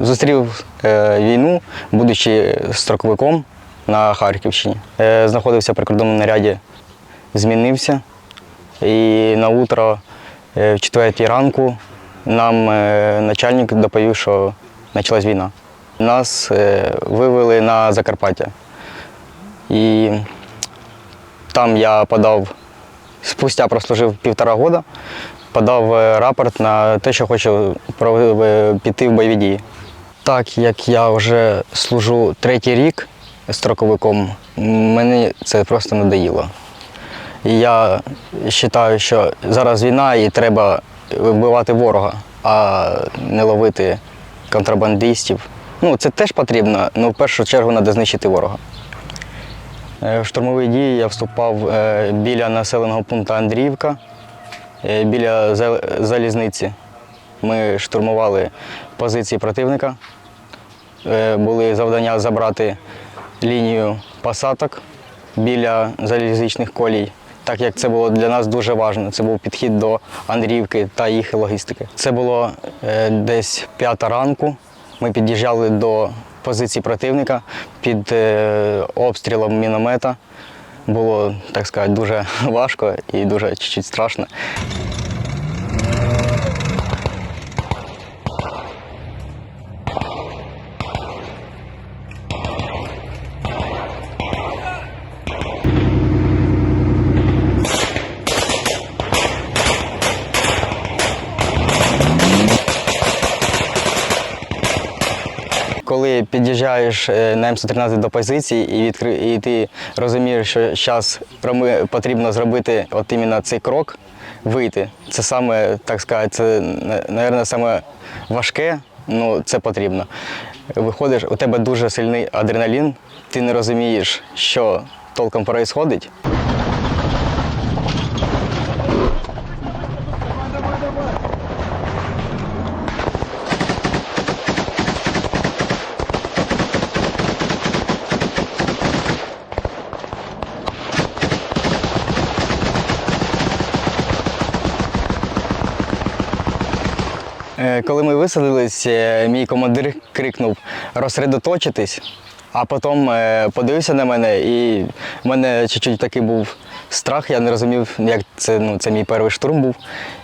Зустрів е, війну, будучи строковиком на Харківщині. Е, Знаходився в прикордонному наряді, змінився. І на утро е, в четвертій ранку нам начальник доповів, що почалась війна. Нас вивели на Закарпаття. І там я подав, спустя прослужив півтора года, подав е, рапорт на те, що хочу е, піти в бойові дії. Так як я вже служу третій рік строковиком, мені це просто надоїло. І я вважаю, що зараз війна і треба вбивати ворога, а не ловити контрабандистів. Ну, це теж потрібно, але в першу чергу треба знищити ворога. Е, В штурмові дії я вступав е, біля населеного пункту Андріївка, е, біля залізниці. Ми штурмували позиції противника. Е, Були завдання забрати лінію посадок біля залізничних колій, так як це було для нас дуже важливо. Це був підхід до Андріївки та їх логістики. Це було е, десь п'ята ранку. Ми під'їжджали до позиції противника під е, обстрілом міномета. Було, так сказати, дуже важко і дуже чуть-чуть страшно. Коли під'їжджаєш е, на М113 до позиції і, відкри... і ти розумієш, що зараз потрібно зробити от іменно цей крок, вийти. Це саме, так сказати, це, мабуть, саме важке, але це потрібно. Виходиш, у тебе дуже сильний адреналін, ти не розумієш, що толком відбувається. Коли ми висадились, е, мій командир крикнув розсередоточитись, а потім е, подивився на мене, і в мене чуть-чуть такий був страх. Я не розумів, як це, ну, це мій перший штурм був.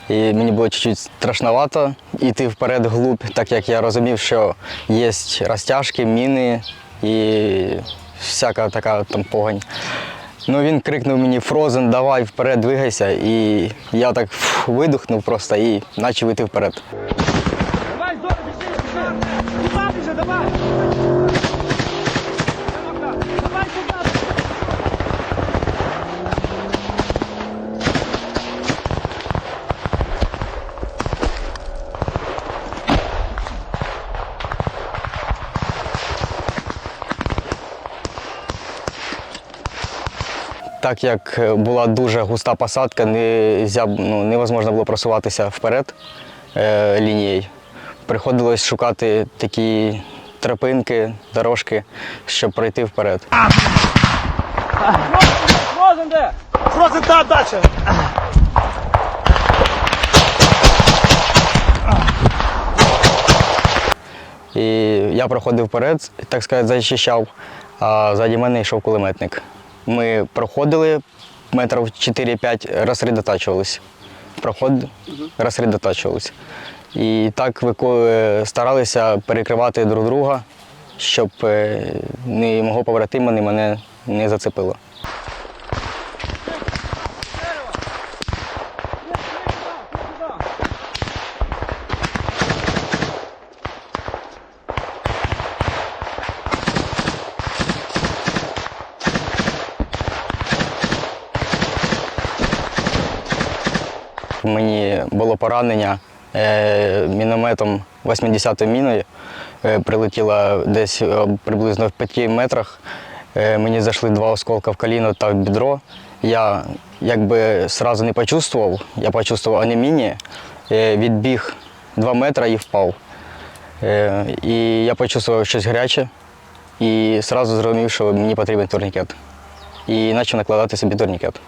І мені було чуть-чуть страшновато йти вперед глубь, так як я розумів, що є розтяжки, міни і всяка така там погань. Ну він крикнув мені Фрозен, давай вперед, двигайся. І я так фух, видихнув просто і почав йти вперед. Так як е, була дуже густа посадка, не, ну, невозможно було просуватися вперед е, лінією. Приходилось шукати такі тропинки, дорожки, щоб пройти вперед. Фрозен! І я проходив вперед, так сказати, захищав, а ззаді мене йшов кулеметник. Ми проходили метрів 4-5, розсередотачувалися. Проход розсередотачувалися. І так е, старалися перекривати друг друга, щоб е, ні мого побратима, ні мене не зацепило. Мені було поранення е, мінометом 80-ї міною. Е, прилетіла десь е, приблизно в 5 метрах. Мені зайшли два осколка в коліно та в бідро. Я якби одразу не почувствував, я почувствував анемінію, відбіг 2 метри і впав. І я почувствував щось гаряче і одразу зрозумів, що мені потрібен турнікет. І почав накладати собі турнікет.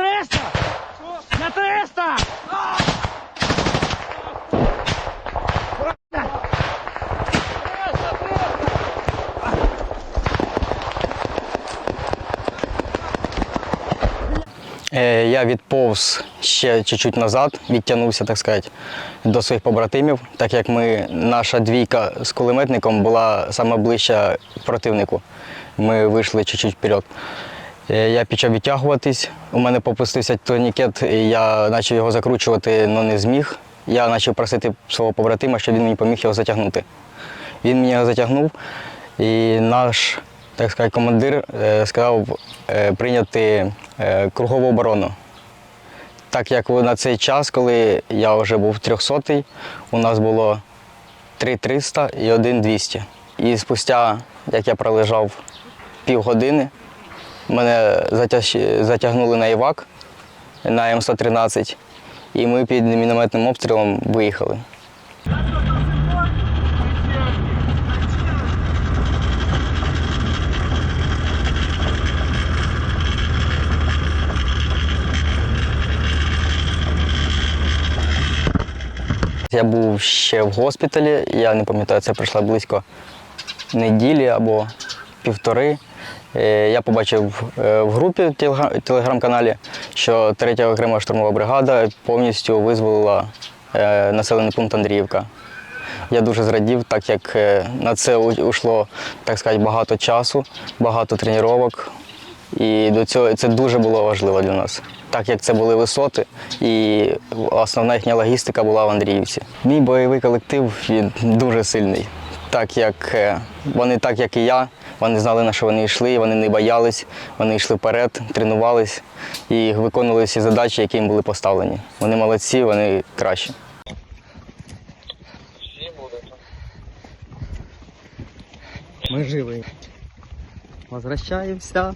300! На 300! Я відповз ще чуть-чуть назад, відтягнувся, так сказати, до своїх побратимів, так як ми, наша двійка з кулеметником була найближча противнику. Ми вийшли чуть-чуть вперед. Е, Я почав відтягуватись, у мене попустився турнікет, і я почав його закручувати, але не зміг. Я почав просити свого побратима, щоб він мені поміг його затягнути. Він мені його затягнув, і наш, так сказати, командир е, сказав е, прийняти кругову оборону. Так як на цей час, коли я вже був 300 у нас було 3300 і 1200. І спустя, як я пролежав півгодини, мене затягнули на івак на М113, і ми під мінометним обстрілом виїхали. Я був ще в госпіталі, я не пам'ятаю, це пройшло близько неділі або півтори. Е, Я побачив е, в групі телега- телеграм-каналі, що 3 окрема штурмова бригада повністю визволила е, населений пункт Андріївка. Я дуже зрадів, так як на це ушло, так сказати, багато часу, багато тренувань. І до цього це дуже було важливо для нас, так як це були висоти, і основна їхня логістика була в Андріївці. Мій бойовий колектив він дуже сильний, так як вони, так як і я, вони знали, на що вони йшли, вони не боялись, вони йшли вперед, тренувались і виконували всі задачі, які їм були поставлені. Вони молодці, вони кращі. Ми живі. Возвращаемся.